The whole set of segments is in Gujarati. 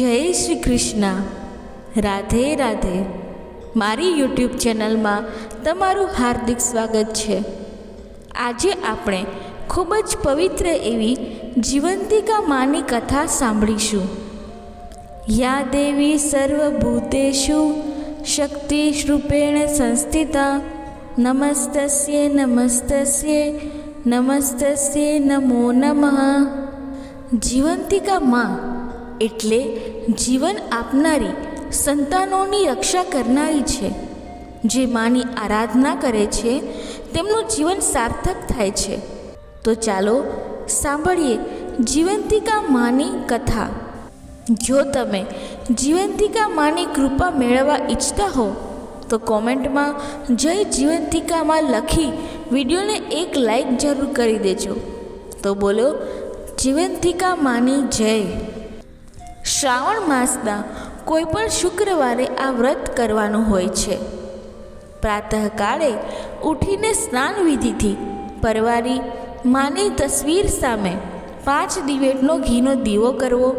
જય શ્રી કૃષ્ણ. રાધે રાધે. મારી યુટ્યુબ ચેનલમાં તમારું હાર્દિક સ્વાગત છે. આજે આપણે ખૂબ જ પવિત્ર એવી જીવંતિકા માની કથા સાંભળીશું. યા દેવી સર્વભૂતેશુ શક્તિ રૂપેણ સંસ્થિતા. નમસ્તસ્ય નમસ્તસ્ય નમસ્તસ્ય નમો નમઃ. જીવંતિકા માં એટલે જીવન આપનારી, સંતાનોની રક્ષા કરનારી છે. જે માની આરાધના કરે છે, તેમનું જીવન સાર્થક થાય છે. તો ચાલો સાંભળીએ જીવંતિકા માની કથા. જો તમે જીવંતિકા માની કૃપા મેળવવા ઈચ્છતા હો, તો કોમેન્ટમાં જય જીવંતિકામાં લખી વિડીયોને એક લાઈક જરૂર કરી દેજો. તો બોલો, જીવંતિકા માની જય. શ્રાવણ માસના કોઈ પણ શુક્રવારે આ વ્રત કરવાનું હોય છે. પ્રાતઃકાળે ઉઠીને સ્નાન વિધિથી પરવારી માની તસવીર સામે પાંચ દિવેટનો ઘીનો દીવો કરવો,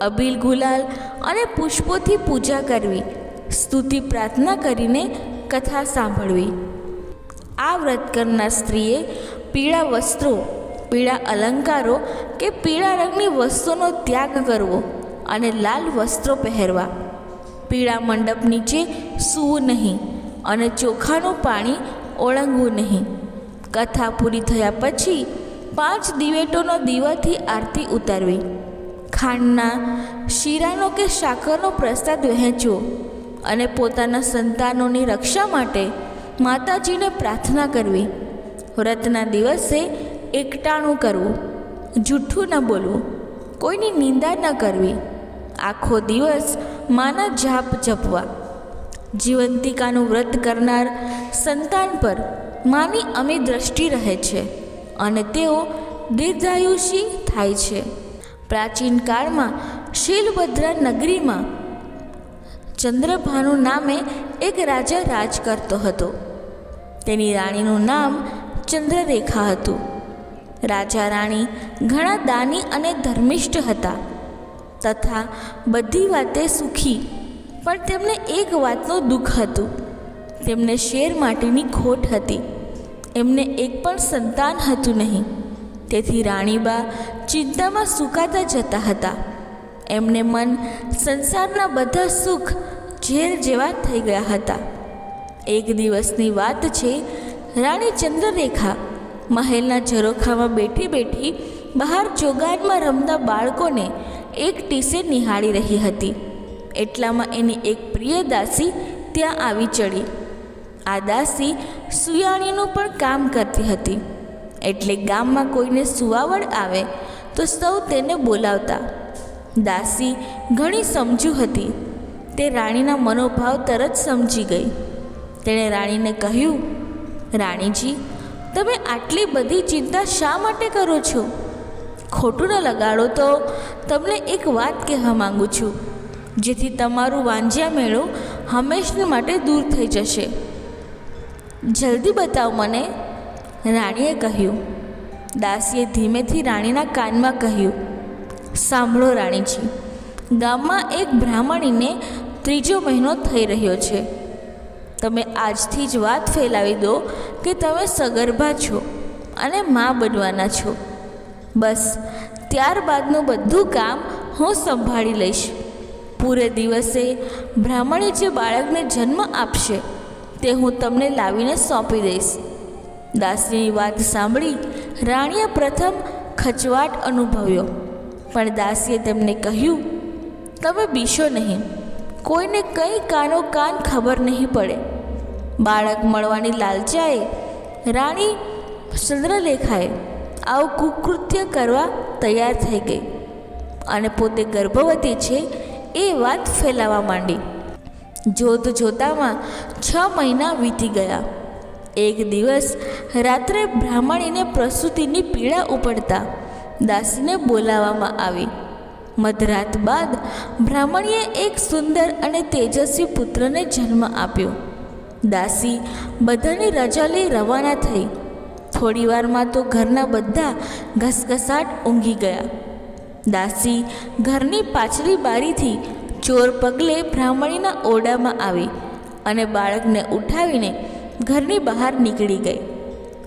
અબીલ ગુલાલ અને પુષ્પોથી પૂજા કરવી, સ્તુતિ પ્રાર્થના કરીને કથા સાંભળવી. આ વ્રત કરનાર સ્ત્રીએ પીળા વસ્ત્રો, પીળા અલંકારો કે પીળા રંગની વસ્તુનો ત્યાગ કરવો. અને લાલ વસ્ત્રો પહેરવા. પીળા મંડપ નીચે સૂવું નહીં અને ચોખાનું પાણી ઓળંગવું નહીં. કથા પૂરી થયા પછી પાંચ દિવેટોનો દીવાથી આરતી ઉતારવી. ખાંડના શીરાનો કે સાકરનો પ્રસાદ વહેંચવો અને પોતાના સંતાનોની રક્ષા માટે માતાજીને પ્રાર્થના કરવી. વ્રતના દિવસે એકટાણું કરવું, જૂઠું ન બોલવું, કોઈની નિંદા ન કરવી. આખો દિવસ માના જાપ જપવા. જીવંતિકાનું વ્રત કરનાર સંતાન પર માની અમી દ્રષ્ટિ રહે છે અને તેઓ દીર્ઘાયુષી થાય છે. પ્રાચીન કાળમાં શીલભદ્રા નગરીમાં ચંદ્રભાનુ નામે એક રાજા રાજ કરતો હતો. તેની રાણીનું નામ ચંદ્રરેખા હતું. રાજા રાણી ઘણા દાની અને ધર્મિષ્ઠ હતા. તથા બધી વાતે સુખી. પણ તેમને એક વાતનું દુઃખ હતું. તેમને શેર માટેની ખોટ હતી. એમને એક પણ સંતાન હતું નહીં. તેથી રાણીબા ચિંતામાં સુકાતા જતા હતા. એમને મન સંસારના બધા સુખ ઝેર જેવા થઈ ગયા હતા. એક દિવસની વાત છે, રાણી ચંદ્રરેખા મહેલના ઝરોખામાં બેઠી બેઠી બહાર ચોગાનમાં રમતા બાળકોને એક ટીસે નિહાળી રહી હતી. એટલામાં એની એક પ્રિય દાસી ત્યાં આવી ચડી. આ દાસી સુયાણીનું પણ કામ કરતી હતી. એટલે ગામમાં કોઈને સુવાવડ આવે તો સૌ તેને બોલાવતા. દાસી ઘણી સમજુ હતી. તે રાણીના મનોભાવ તરત સમજી ગઈ. તેણે રાણીને કહ્યું, રાણીજી, તમે આટલી બધી ચિંતા શા માટે કરો છો? ખોટું ન લગાડો તો તમને એક વાત કહેવા માગું છું. જેથી તમારું વાંજ્યા મેળો હંમેશને માટે દૂર થઈ જશે. જલ્દી બતાવ મને, રાણીએ કહ્યું. દાસીએ ધીમેથી રાણીના કાનમાં કહ્યું. સાંભળો રાણીજી, ગામમાં એક બ્રાહ્મણીને ત્રીજો મહિનો થઈ રહ્યો છે. તમે આજથી જ વાત ફેલાવી દો કે તમે સગર્ભા છો અને મા બનવાના છો. બસ, ત્યારબાદનું બધું કામ હું સંભાળી લઈશ. પૂરે દિવસે બ્રાહ્મણે જે બાળકને જન્મ આપશે, તે હું તમને લાવીને સોંપી દઈશ. દાસીની વાત સાંભળી રાણીએ પ્રથમ ખચવાટ અનુભવ્યો. પણ દાસીએ તેમને કહ્યું, તમે બીશો નહીં, કોઈને કંઈ કાનો કાન ખબર નહીં પડે. બાળક મળવાની લાલચાએ રાણી ચંદ્રલેખાએ આવું કુકૃત્ય કરવા તૈયાર થઈ ગઈ. અને પોતે ગર્ભવતી છે એ વાત ફેલાવા માંડી. જોત જોતામાં છ મહિના વીતી ગયા. એક દિવસ રાત્રે બ્રાહ્મણીને પ્રસૂતિની પીડા ઉપડતા દાસીને બોલાવવામાં આવી. મધરાત બાદ બ્રાહ્મણીએ એક સુંદર અને તેજસ્વી પુત્રને જન્મ આપ્યો. દાસી બધાની રજા લઈ રવાના થઈ થોડી વારમાં તો ઘરના બધા ઘસઘસાટ ઊંઘી ગયા. દાસી ઘરની પાછલી બારીથી ચોર પગલે બ્રાહ્મણીના ઓરડામાં આવી અને બાળકને ઉઠાવીને ઘરની બહાર નીકળી ગઈ.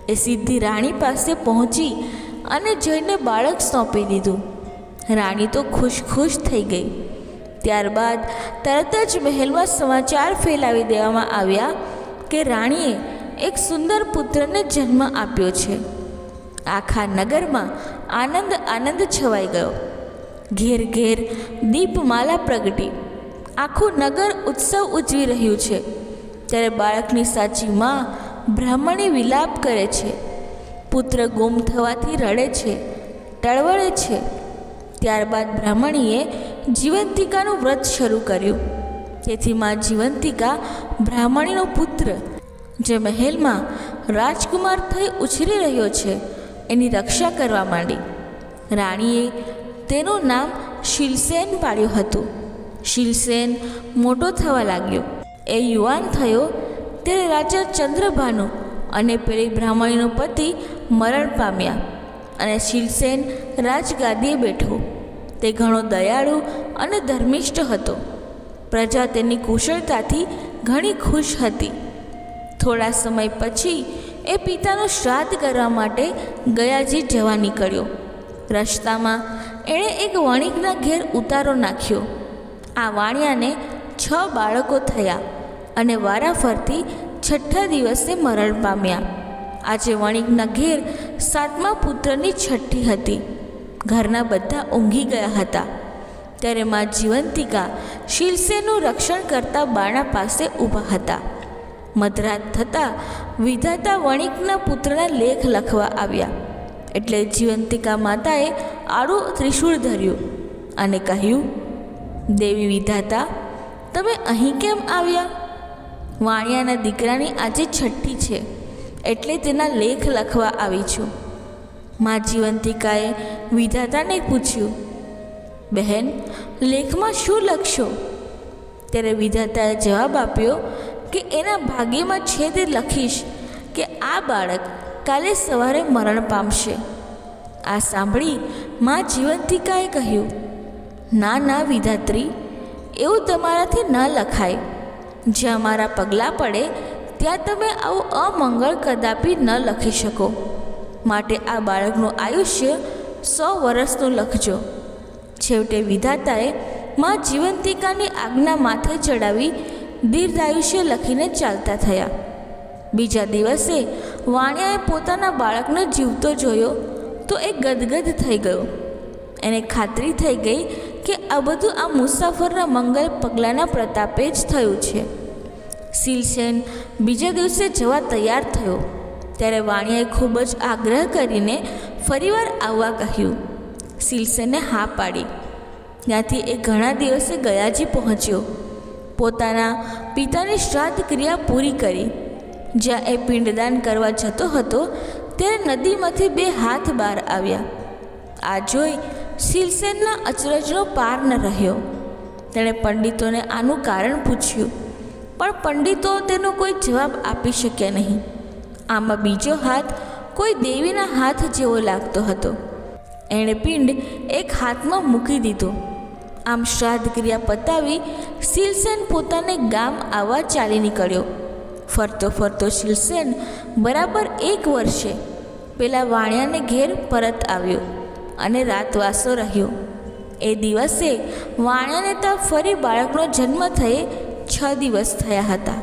એ સીધી રાણી પાસે પહોંચી અને જઈને બાળક સોંપી દીધું. રાણી તો ખુશ ખુશ થઈ ગઈ. ત્યારબાદ તરત જ મહેલમાં સમાચાર ફેલાવી દેવામાં આવ્યા કે રાણીએ એક સુંદર પુત્રને જન્મ આપ્યો છે. આખા નગરમાં આનંદ આનંદ છવાઈ ગયો. ઘેર ઘેર દીપમાલા પ્રગટી. આખું નગર ઉત્સવ ઉજવી રહ્યું છે. ત્યારે બાળકની સાચી માં બ્રાહ્મણી વિલાપ કરે છે. પુત્ર ગુમ થવાથી રડે છે, ટળવળે છે. ત્યારબાદ બ્રાહ્મણીએ જીવંતિકાનું વ્રત શરૂ કર્યું. તેથી માં જીવંતિકા બ્રાહ્મણીનો પુત્ર જે મહેલમાં રાજકુમાર થઈ ઉછરી રહ્યો છે, એની રક્ષા કરવા માંડી. રાણીએ તેનું નામ શિલસેન પાડ્યું હતું. શિલસેન મોટો થવા લાગ્યો. એ યુવાન થયો. ત્યારે રાજા ચંદ્રભાનુ અને પેલી બ્રાહ્મણીનો પતિ મરણ પામ્યા અને શિલસેન રાજગાદીએ બેઠો. તે ઘણો દયાળુ અને ધર્મિષ્ઠ હતો. પ્રજા તેની કુશળતાથી ઘણી ખુશ હતી. થોડા સમય પછી એ પિતાનો શ્રાદ્ધ કરવા માટે ગયાજી જવા નીકળ્યો. રસ્તામાં એણે એક વણિકના ઘેર ઉતારો નાખ્યો. આ વાણિયાને છ બાળકો થયા અને વારાફરતી છઠ્ઠા દિવસે મરણ પામ્યા. આજે વણિકના ઘેર સાતમા પુત્રની છઠ્ઠી હતી. ઘરના બધા ઊંઘી ગયા હતા. ત્યારે મા જીવંતિકા શિલસેનું રક્ષણ કરતા બાણા પાસે ઊભા હતા. મધરાત થતાં વિધાતા વણિકના પુત્રના લેખ લખવા આવ્યા. એટલે જીવંતિકા માતાએ આડું ત્રિશૂળ ધર્યું અને કહ્યું, દેવી વિધાતા, તમે અહીં કેમ આવ્યા? વાણિયાના દીકરાની આજે છઠ્ઠી છે, એટલે તેના લેખ લખવા આવી છું. મા જીવંતિકાએ વિધાતાને પૂછ્યું, બહેન, લેખમાં શું લખશો? ત્યારે વિધાતાએ જવાબ આપ્યો કે એના ભાગ્યમાં છે તે લખીશ કે આ બાળક કાલે સવારે મરણ પામશે. આ સાંભળી મા જીવંતિકાએ કહ્યું, ના ના, વિધાત્રી, એવું તમારાથી ન લખાય. જ્યાં મારા પગલાં પડે, ત્યાં તમે આવું અમંગળ કદાપી ન લખી શકો. માટે આ બાળકનું આયુષ્ય સો વર્ષનું લખજો. છેવટે વિધાતાએ મા જીવંતિકાની આજ્ઞા માથે ચડાવી દીર્ઘાયુષ્ય લખીને ચાલતા થયા. બીજા દિવસે વાણિયાએ પોતાના બાળકને જીવતો જોયો તો એ ગદગદ થઈ ગયો. એને ખાતરી થઈ ગઈ કે આ બધું આ મુસાફરના મંગલ પગલાંના પ્રતાપે જ થયું છે. સિલસેન બીજા દિવસે જવા તૈયાર થયો. ત્યારે વાણિયાએ ખૂબ જ આગ્રહ કરીને ફરીવાર આવવા કહ્યું. સિલસેને હા પાડી. ત્યાંથી એ ઘણા દિવસે ગયાજી પહોંચ્યો. પોતાના પિતાની શ્રાદ્ધ ક્રિયા પૂરી કરી. જ્યાં એ પિંડદાન કરવા જતો હતો, ત્યારે નદીમાંથી બે હાથ બહાર આવ્યા. આ જોઈ શિલસેનના અચરજનો પાર ન રહ્યો. તેણે પંડિતોને આનું કારણ પૂછ્યું, પણ પંડિતો તેનો કોઈ જવાબ આપી શક્યા નહીં. આમાં બીજો હાથ કોઈ દેવીના હાથ જેવો લાગતો હતો. એણે પિંડ એક હાથમાં મૂકી દીધો. આમ શ્રાદ્ધ ક્રિયા પતાવી શિલસેન પોતાને ગામ આવવા ચાલી નીકળ્યો. ફરતો ફરતો શિલસેન બરાબર એક વર્ષે પેલા વાણિયાને ઘેર પરત આવ્યો અને રાતવાસો રહ્યો. એ દિવસે વાણિયાને ત્યાં ફરી બાળકનો જન્મ થયે છ દિવસ થયા હતા.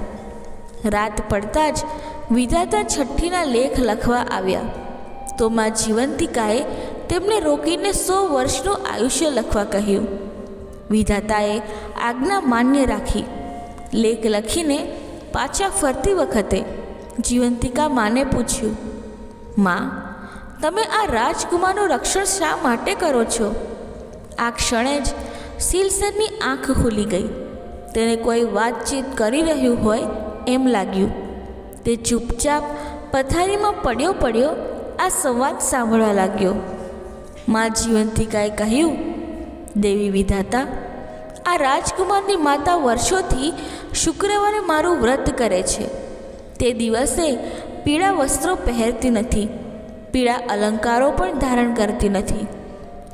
રાત પડતા જ વિધાતા છઠ્ઠીના લેખ લખવા આવ્યા. તો માં જીવંતિકાએ તેમને રોકીને સો વર્ષનું આયુષ્ય લખવા કહ્યું. વિધાતાએ આજ્ઞા માન્ય રાખી. લેખ લખીને પાછા ફરતી વખતે જીવંતિકા માને પૂછ્યું, માં, તમે આ રાજકુમારનું રક્ષણ શા માટે કરો છો? આ ક્ષણે જ સિલસરની આંખ ખુલી ગઈ. તેને કોઈ વાતચીત કરી રહ્યું હોય એમ લાગ્યું. તે ચૂપચાપ પથારીમાં પડ્યો પડ્યો આ સંવાદ સાંભળવા લાગ્યો. મા જીવંતિકાએ કહ્યું દેવી વિધાતા, આ રાજકુમારની માતા વર્ષોથી શુક્રવારે મારું વ્રત કરે છે. તે દિવસે પીળા વસ્ત્રો પહેરતી નથી, પીળા અલંકારો પણ ધારણ કરતી નથી,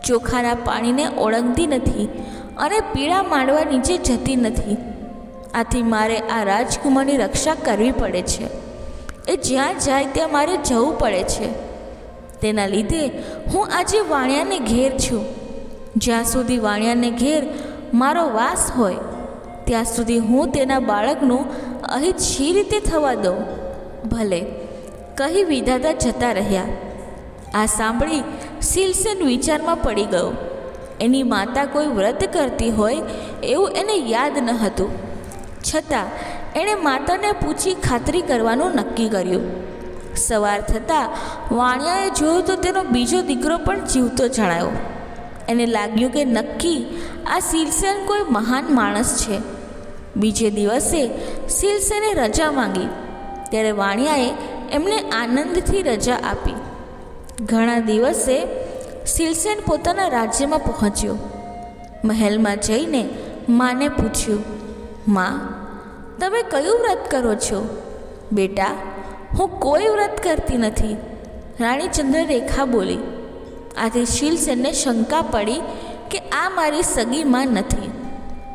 ચોખાના પાણીને ઓળંગતી નથી અને પીળા માંડવા નીચે જતી નથી. આથી મારે આ રાજકુમારની રક્ષા કરવી પડે છે. એ જ્યાં જાય ત્યાં મારે જવું પડે છે. તેના લીધે હું આજે વાણિયાને ઘેર છું. જ્યાં સુધી વાણિયાને ઘેર મારો વાસ હોય, ત્યાં સુધી હું તેના બાળકનું અહીં શી રીતે થવા દઉં? ભલે, કહી વિધાતા જતા રહ્યા. આ સાંભળી સિલસન વિચારમાં પડી ગયો. એની માતા કોઈ વ્રત કરતી હોય એવું એને યાદ ન હતું. છતાં, એણે માતાને પૂછી ખાતરી કરવાનું નક્કી કર્યું. સવાર થતાં વાણિયાએ જોયું તો તેનો બીજો દીકરો પણ જીવતો જણાયો. એને લાગ્યું કે નક્કી, આ સિલસેન કોઈ મહાન માણસ છે. બીજે દિવસે સિલસેને રજા માંગી. ત્યારે વાણિયાએ એમને આનંદથી રજા આપી. ઘણા દિવસે સિલસેન પોતાના રાજ્યમાં પહોંચ્યો. મહેલમાં જઈને માને પૂછ્યું, માં, તમે કયું વ્રત કરો છો? બેટા, હું કોઈ વ્રત કરતી નથી. રાણી ચંદ્રરેખા બોલી આથી શીલસેનને શંકા પડી કે આ મારી સગી માં નથી.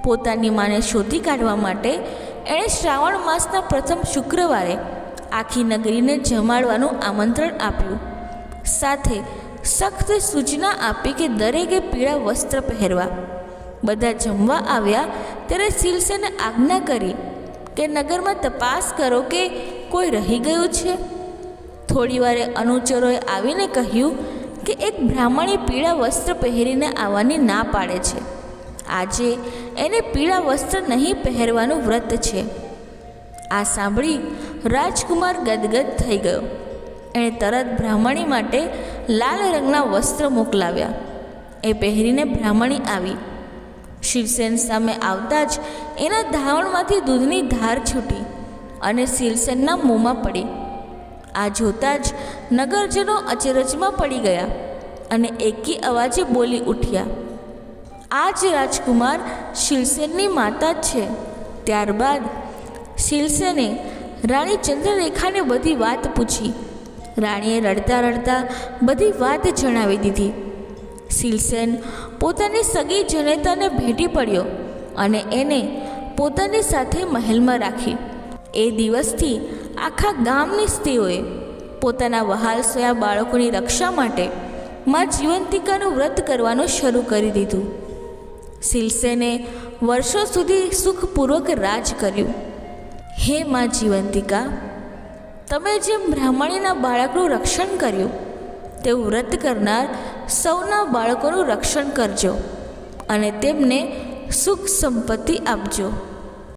પોતાની માને શોધી કાઢવા માટે એણે શ્રાવણ માસના પ્રથમ શુક્રવારે આખી નગરીને જમાડવાનું આમંત્રણ આપ્યું. સાથે સખ્ત સૂચના આપી કે દરેકે પીળા વસ્ત્ર પહેરવા. બધા જમવા આવ્યા ત્યારે શિલસેને આજ્ઞા કરી કે નગરમાં તપાસ કરો કે કોઈ રહી ગયું છે. થોડી વારે અનુચરોએ આવીને કહ્યું કે એક બ્રાહ્મણે પીળા વસ્ત્ર પહેરીને આવવાની ના પાડે છે. આજે એને પીળા વસ્ત્ર નહીં પહેરવાનું વ્રત છે. આ સાંભળી રાજકુમાર ગદગદ થઈ ગયો. એણે તરત બ્રાહ્મણી માટે લાલ રંગના વસ્ત્ર મોકલાવ્યા. એ પહેરીને બ્રાહ્મણી આવી. શિવસેન સામે આવતા જ એના ધાવણમાંથી દૂધની ધાર છૂટી અને શિવસેનના મોંમાં પડી. આ જોતાં જ નગરજનો અચરજમાં પડી ગયા અને એકી અવાજે બોલી ઉઠ્યા, આ જ રાજકુમાર શિલસેનની માતા જ છે. ત્યારબાદ શિલસેને રાણી ચંદ્રરેખાને બધી વાત પૂછી. રાણીએ રડતા રડતા બધી વાત જણાવી દીધી. શિલસેન પોતાની સગી જનેતાને ભેટી પડ્યો અને એને પોતાની સાથે મહેલમાં રાખી. એ દિવસથી આખા ગામની સ્ત્રીઓએ પોતાના વહાલ સોયા બાળકોની રક્ષા માટે માં જીવંતિકાનું વ્રત કરવાનું શરૂ કરી દીધું. સિલસેને વર્ષો સુધી સુખપૂર્વક રાજ કર્યું. હે માં જીવંતિકા, તમે જે બ્રાહ્મણીના બાળકનું રક્ષણ કર્યું તેવું વ્રત કરનાર સૌના બાળકોનું રક્ષણ કરજો અને તેમને સુખ સંપત્તિ આપજો.